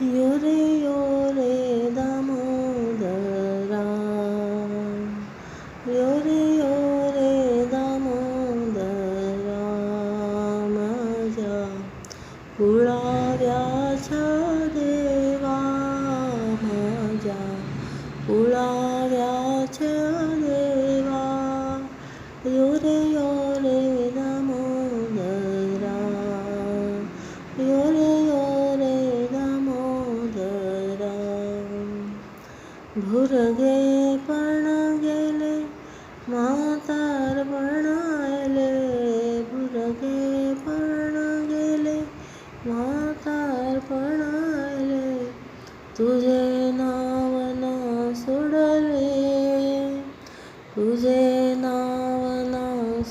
यो रे यो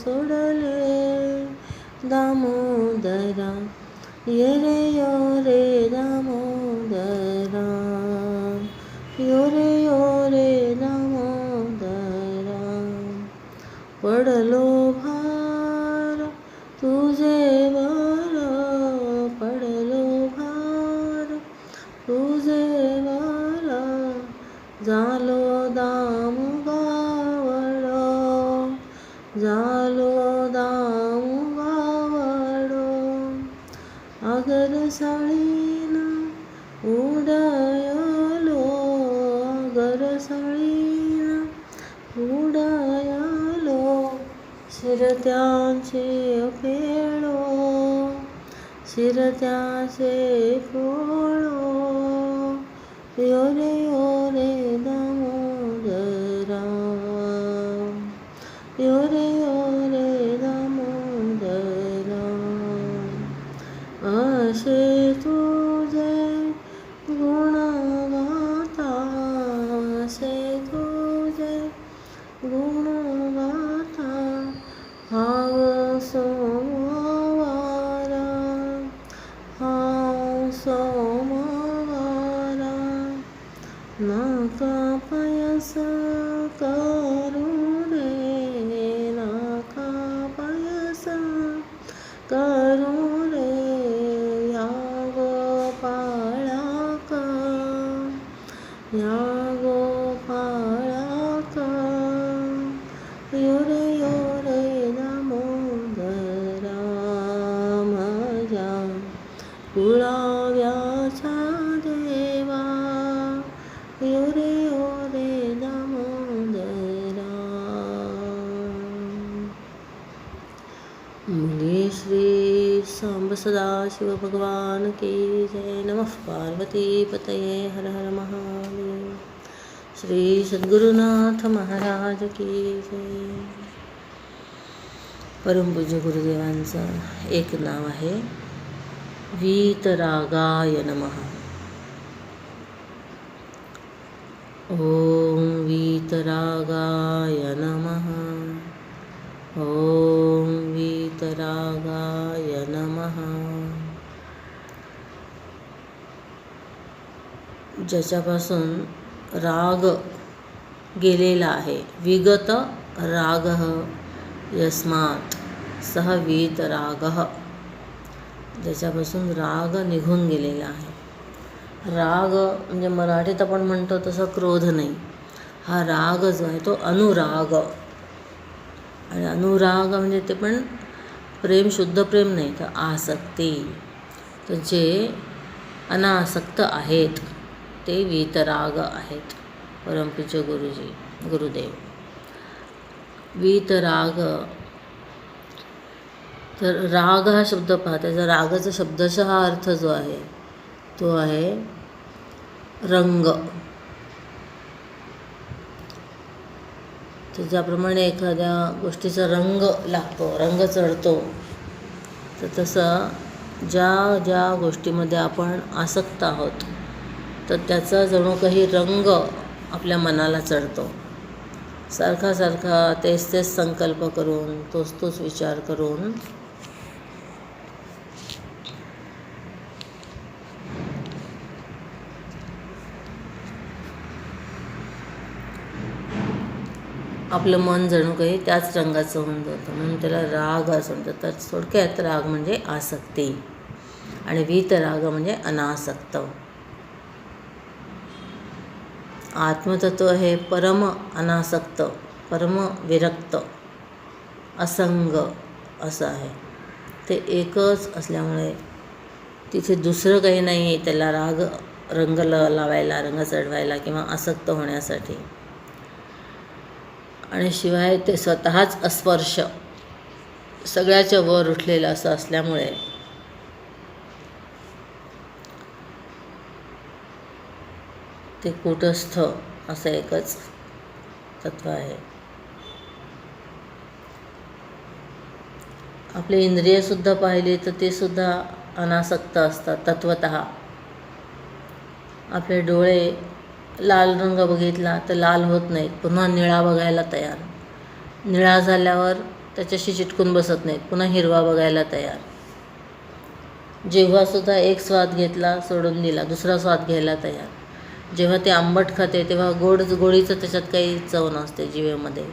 ಸುಡಲೇ ದಾಮೋದರ ಎರೆಯೋರೆ ದಾಮೋ आगर साळीन उडायलो आगर साळीन उडायलो शिरत्यांचे पेळो शिरत्याचे पोळो यो असे सदाशिव भगवान की जय। नमः पार्वती पतये हर हर महादेव। श्री सद्गुरुनाथ महाराज की जय। परमपूज्य गुरुदेवांचं एक नाव आहे वीतरागाय नमः। ॐ वीतरागाय नमः। ॐ वीतरागाय नमः। ज्याच्यापासून राग गेलेला आहे. विगत राग यस्मात सह वीतराग ज्याच्यापासून राग निघून गेलेला आहे. राग म्हणजे मराठीत आपण म्हणतो तसा क्रोध नाही. हा राग जो आहे तो अनुराग. आणि अनुराग म्हणजे ते पण प्रेम शुद्ध प्रेम नाही तर आसक्ती. तर जे अनासक्त आहेत ते वीतराग आहेत. परमपूज्य गुरुजी गुरुदेव. वीतराग तर राग हा शब्द पहा त्याचा रागाचा शब्दशः अर्थ जो आहे तो आहे रंग. तर ज्याप्रमाणे एखाद्या गोष्टीचा रंग लागतो रंग चढतो तर तसं ज्या ज्या गोष्टीमध्ये आपण आसक्त आहोत तर त्याचा जणू काही रंग आपल्या मनाला चढतो. सारखा सारखा तेच तेच संकल्प करून तोच तोच विचार करून. आपलं मन जणू काही त्याच रंगाचं होऊन जातं. म्हणून त्याला राग असं म्हणतात. तर थोडक्यात राग म्हणजे आसक्ती. आणि वीतराग म्हणजे अनासक्त. आत्मतत्व हे परम अनासक्त परम विरक्त असंग असं आहे. ते एकच असल्यामुळे तिथे दुसरं काही नाही आहे त्याला राग रंग ल लावायला रंग चढवायला किंवा आसक्त होण्यासाठी. आणि शिवाय ते स्वतःच अस्पर्श सगळ्याच्या वर उठलेलं असं असल्यामुळे ते कूटस्थ असं एकच तत्व आहे. आपले इंद्रियसुद्धा पाहिली तर ते सुद्धा अनासक्त असतात तत्वत. आपले डोळे लाल रंग बघितला तर लाल होत नाहीत पुन्हा निळा बघायला तयार. निळा झाल्यावर त्याच्याशी चिटकून बसत नाहीत पुन्हा हिरवा बघायला तयार. जेव्हासुद्धा एक स्वाद घेतला सोडून दिला दुसरा स्वाद घ्यायला तयार. जेव्हा ते आंबट खाते तेव्हा गोड गोडीचं त्याच्यात काही चव नसते जिवेमध्ये.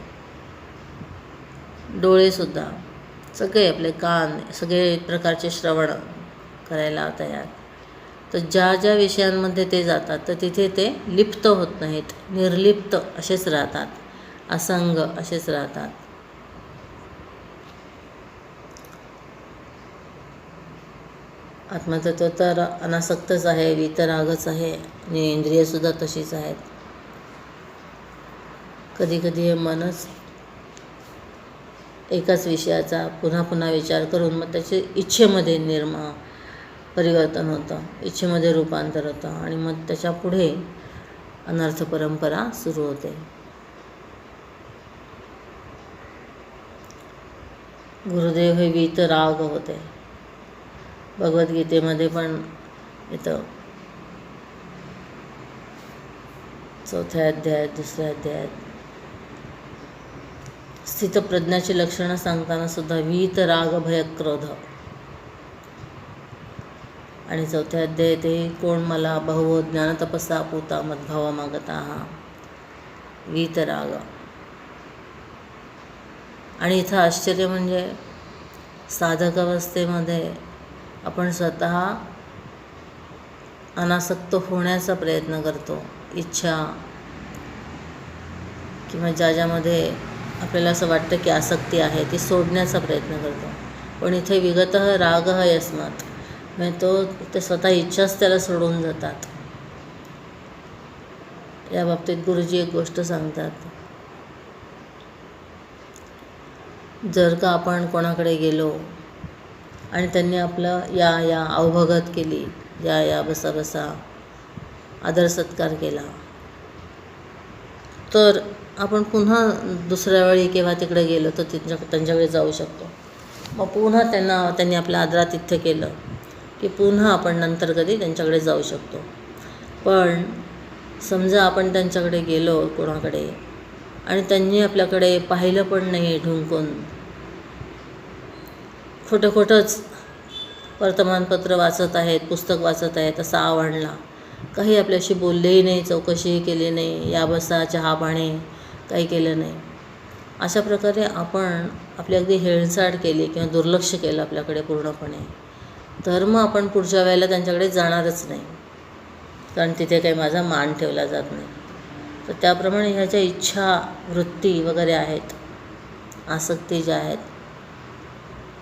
डोळेसुद्धा सगळे आपले कान सगळे प्रकारचे श्रवण करायला तयार. तर ज्या ज्या विषयांमध्ये ते जातात तर तिथे ते लिप्त होत नाहीत निर्लिप्त असेच राहतात. असंग असेच राहतात. आत्मतत्व तर अनासक्तच आहे वितरागच आहे आणि इंद्रियसुद्धा तशीच आहेत. कधीकधी हे मनच एकाच विषयाचा पुन्हा पुन्हा विचार करून मग त्याचे इच्छेमध्ये निर्मा परिवर्तन होतं इच्छेमध्ये रूपांतर होतं आणि मग त्याच्या पुढे अनर्थ परंपरा सुरू होते. गुरुदेव हे वितराग होते. भगवद्गीतेमध्ये पण येतं चौथ्या अध्यायात दुसऱ्या अध्यायात. स्थितप्रज्ञाची लक्षणं सांगताना सुद्धा वीत राग भय क्रोध. आणि चौथ्या अध्याय ते कोण मला बहु ज्ञानतपसा पुता मद्भावा मागता हा. वीत राग. आणि इथं आश्चर्य म्हणजे साधक अवस्थेमध्ये आपण स्वतः अनासक्त होण्याचा प्रयत्न करतो. इच्छा किंवा ज्या ज्यामध्ये आपल्याला असं वाटतं की आसक्ती आहे ती सोडण्याचा प्रयत्न करतो. पण इथे विगत राग यस्मात म्हणजे तो ते स्वतः इच्छाच त्याला सोडून जातात. या बाबतीत गुरुजी एक गोष्ट सांगतात. जर का आपण कोणाकडे गेलो आणि त्यांनी आपलं या या अवभगत केली. या या बसा बसा. आदर सत्कार केला. तर आपण पुन्हा दुसऱ्या वेळी केव्हा तिकडे गेलो तर त्यांच्या त्यांच्याकडे जाऊ शकतो. मग पुन्हा त्यांना त्यांनी आपलं आदरातिथ्य केलं की पुन्हा आपण नंतर कधी त्यांच्याकडे जाऊ शकतो. पण समजा आपण त्यांच्याकडे गेलो कोणाकडे आणि त्यांनी आपल्याकडे पाहिलं पण नाही ढुंकून खोटं खोटंच वर्तमानपत्र वाचत आहेत पुस्तक वाचत आहेत असा आवडला काही आपल्याशी बोललेही नाही चौकशीही केली नाही या बसा चहा पाणी काही केलं नाही. अशा प्रकारे आपण आपली अगदी हेळसाड केली किंवा दुर्लक्ष केलं आपल्याकडे पूर्णपणे. तर मग आपण पुढच्या वेळेला त्यांच्याकडे जाणारच नाही. कारण तिथे काही माझा मान ठेवला जात नाही. तर त्याप्रमाणे ह्या ज्या इच्छा वृत्ती वगैरे आहेत. आसक्ती ज्या आहेत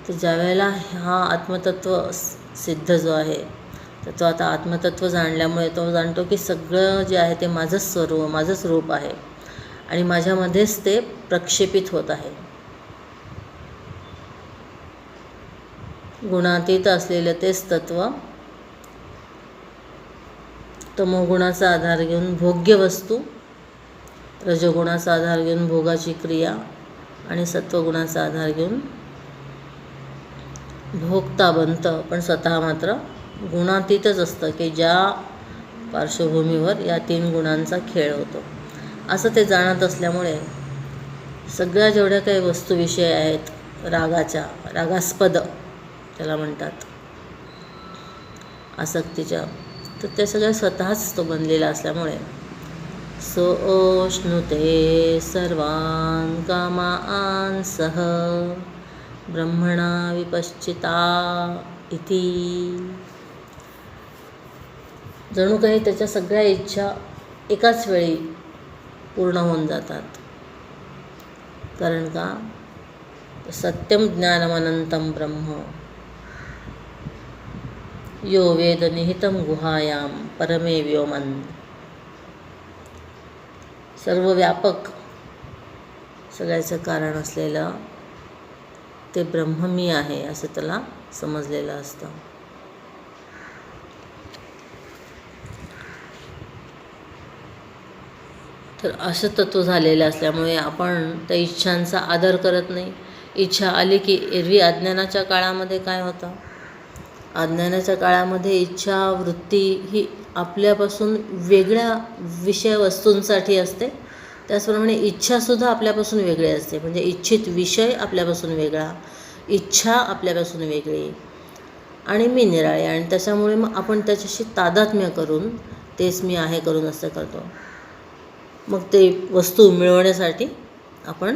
तर ज्यावेळेला हा आत्मतत्व सिद्ध जो आहे तर तो आता आत्मतत्व जाणल्यामुळे तो जाणतो की सगळं जे आहे ते माझंच स्वरूप माझंच रूप आहे. आणि माझ्यामध्येच ते प्रक्षेपित होत आहे. गुणातीत असलेलं तेच तत्व तमोगुणाचा आधार घेऊन भोग्य वस्तू रजगुणाचा आधार घेऊन भोगाची क्रिया आणि सत्वगुणाचा आधार घेऊन भोगता बनतं पण स्वतः मात्र गुणातीतच असतं की ज्या पार्श्वभूमीवर या तीन गुणांचा खेळ होतो. असं ते जाणत असल्यामुळे सगळ्या जेवढ्या काही वस्तूविषय आहेत रागाच्या रागास्पद त्याला म्हणतात. आसक्तीच्या तर ते सगळं स्वतःच तो बनलेला असल्यामुळे सोष्णुते सर्वान कामान सह ब्रह्मणा विपश्चिता इति. जणू काही त्याच्या सगळ्या इच्छा एकाच वेळी पूर्ण होऊन जातात. कारण का? सत्यम ज्ञानमनंतम ब्रह्म. यो वेद निहितम गुहायां परमे व्योमन. सर्व व्यापक सगळ्याचं कारण असलेलं ते ब्रह्म मी आहे असं त्याला समजलेलं असतं. तर असं तत्व झालेलं असल्यामुळे आपण त्या इच्छांचा आदर करत नाही. इच्छा आली की एरवी अज्ञानाच्या काळामध्ये काय होतं? अज्ञानाच्या काळामध्ये इच्छा वृत्ती ही आपल्यापासून वेगळ्या विषय वस्तूंसाठी असते. त्याचप्रमाणे इच्छासुद्धा आपल्यापासून वेगळी असते. म्हणजे इच्छित विषय आपल्यापासून वेगळा इच्छा आपल्यापासून वेगळी आणि मी निराळे आणि त्याच्यामुळे मग आपण त्याच्याशी तादात्म्य करून तेच मी आहे करून असं करतो. मग ते वस्तू मिळवण्यासाठी आपण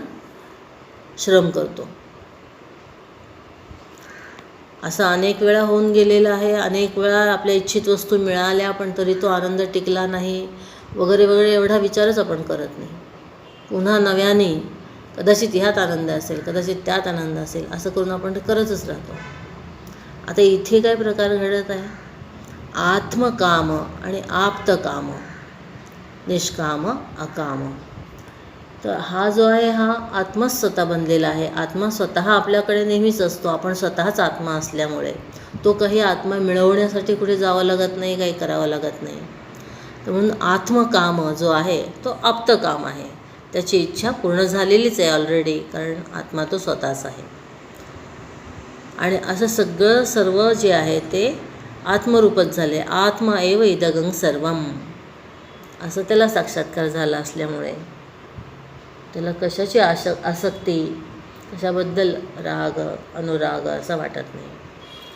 श्रम करतो. असं अनेक वेळा होऊन गेलेलं आहे. अनेक वेळा आपल्या इच्छित वस्तू मिळाल्या पण तरी तो आनंद टिकला नाही. वगैरे वगैरे एवढा विचारच आपण करत नाही. पुन्हा नव्याने कदाचित ह्यात आनंद असेल कदाचित त्यात आनंद असेल असं करून आपण ते करतच राहतो. आता इथे काय प्रकार घडत आहे? आत्मकाम आणि आप्तकाम. निष्काम अकाम. तर हा जो आहे हा आत्माच स्वतः बनलेला आहे. आत्मा स्वतः आपल्याकडे नेहमीच असतो. आपण स्वतःच आत्मा असल्यामुळे तो काही आत्मा मिळवण्यासाठी कुठे जावं लागत नाही काही करावं लागत नाही. तर म्हणून आत्मकाम जो आहे तो आप्तकाम आहे. त्याची इच्छा पूर्ण झालेलीच आहे ऑलरेडी कारण आत्मा तो स्वतःच आहे. आणि असं सगळं सर्व जे आहे ते आत्मरूपच झाले आत्मा एव इदगंग सर्वम. असं त्याला साक्षात्कार झाला असल्यामुळे. त्याला कशाची आश आसक्ती? कशाबद्दल राग अनुराग असं वाटत नाही.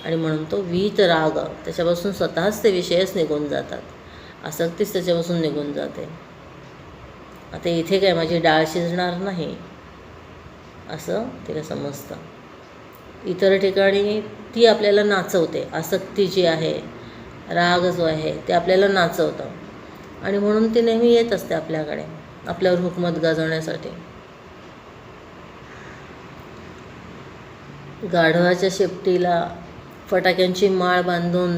आणि म्हणून तो वीत राग त्याच्यापासून स्वतःच ते विषयच निघून जातात. आसक्तीच त्याच्यापासून निघून जाते. आता इथे काय माझी डाळ शिजणार नाही. असं तिला समजतं. इतर ठिकाणी ती आपल्याला नाचवते. आसक्ती जी आहे राग जो आहे ते आपल्याला नाचवतं. आणि म्हणून ती नेहमी येत असते आपल्याकडे आपल्यावर हुकमत गाजवण्यासाठी. गाढवाच्या शेपटीला फटाक्यांची माळ बांधून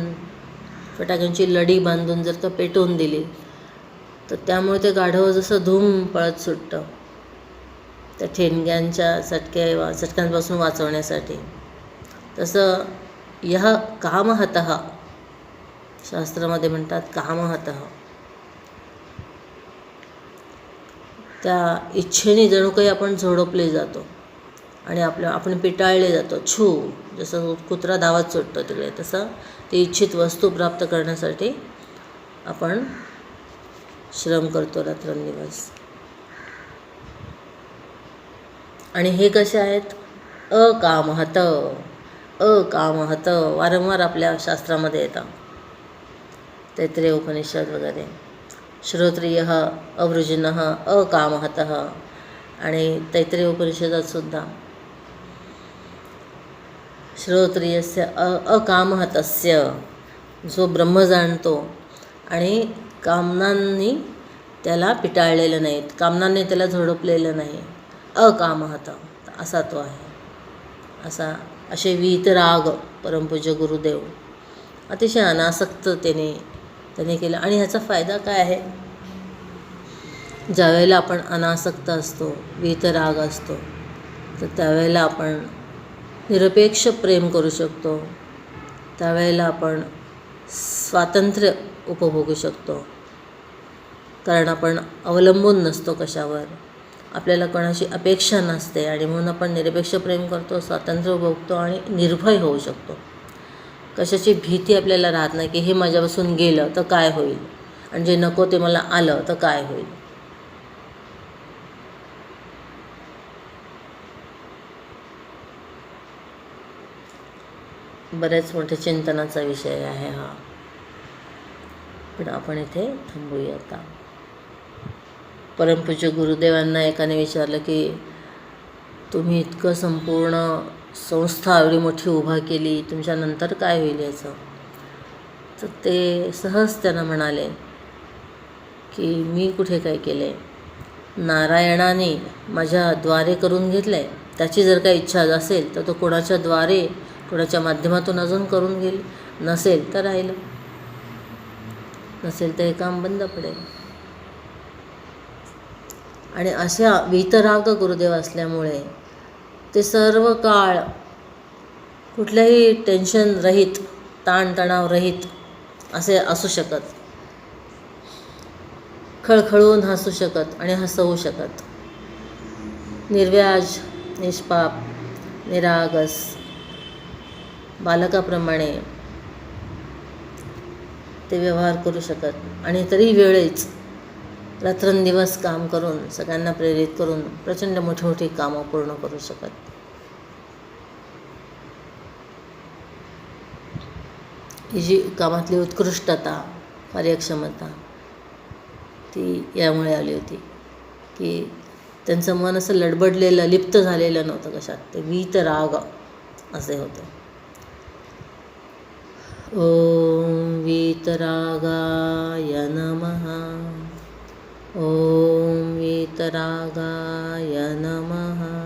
फटाक्यांची लढी बांधून जर का पेटवून दिली तर त्यामुळे ते गाढव जसं धूम पळत सुटतं. त्या ठेणग्यांच्या चटके वा चटक्यांपासून वाचवण्यासाठी. तसं ह्या कामहत शास्त्रामध्ये म्हणतात कामहत. त्या इच्छेने जणू काही आपण झोडपले जातो आणि आपल्या आपण पिटाळले जातो. छू जसं कुत्रा धावत सुटतो तिकडे तसं ती इच्छित वस्तू प्राप्त करण्यासाठी आपण श्रम करतो रात्रंदिवस. आणि हे कसे आहेत? अकामहत अकामहत वारंवार आपल्या शास्त्रामध्ये येतं. तैत्रेय उपनिषद वगैरे. श्रोत्रिय अवृजिन अकामहत. आणि तैत्रेय उपनिषदात सुद्धा. श्रोत्रियस्य अ अकामहतस्य जो ब्रह्म जाणतो आणि कामनांनी त्याला पिटाळलेलं नाहीत कामनांनी त्याला झोडपलेलं नाही. अकामहत असा तो आहे. असा असे वीतराग परमपूज्य गुरुदेव. अतिशय अनासक्त त्याने केलं. आणि ह्याचा फायदा काय आहे? ज्यावेळेला आपण अनासक्त असतो वीतराग असतो तर त्यावेळेला आपण निरपेक्ष प्रेम करू शकतो. त्यावेळेला आपण स्वातंत्र्य उपभोगू शकतो. कारण आपण अवलंबून नसतो कशावर. आपल्याला कोणाशी अपेक्षा नसते आणि म्हणून आपण निरपेक्ष प्रेम करतो स्वातंत्र्य भोगतो आणि निर्भय होऊ शकतो. कशाची भीती आपल्याला राहत नाही की हे माझ्यापासून गेलं तर काय होईल आणि जे नको ते मला आलं तर काय होईल. बऱ्याच मोठ्या चिंतनाचा विषय आहे हा. पण आपण इथे थांबूया आता. परमपूज्य गुरुदेवांना एकाने विचारलं की तुम्ही इतकं संपूर्ण संस्था एवढी मोठी उभा केली तुमच्यानंतर काय होईल याचं? तर ते सहज त्यांना म्हणाले की मी कुठे काय केले नारायणाने माझ्या द्वारे करून घेतलं आहे त्याची जर काही इच्छा असेल तर तो कोणाच्या द्वारे कोणाच्या माध्यमातून अजून करून घेईल? नसेल तर राहिलं. नसेल तर हे काम बंद पडेल. आणि अशा वितराग गुरुदेव असल्यामुळे ते सर्व काळ कुठल्याही टेन्शन रहित ताणतणाव रहित असे असू शकत. खळखळून हसू शकत आणि हसवू शकत. निर्व्याज निष्पाप निरागस बालकाप्रमाणे ते व्यवहार करू शकत आणि तरी वेळेच रात्रंदिवस काम करून सगळ्यांना प्रेरित करून प्रचंड मोठी मोठी कामं पूर्ण करू शकत. ही जी कामातली उत्कृष्टता कार्यक्षमता ती यामुळे आली होती. की त्यांचं मन असं लडबडलेलं लिप्त झालेलं नव्हतं कशात. ते वीत राग असे होते. ॐ वीतरागाय नमः. ॐ वितरागाय नमः।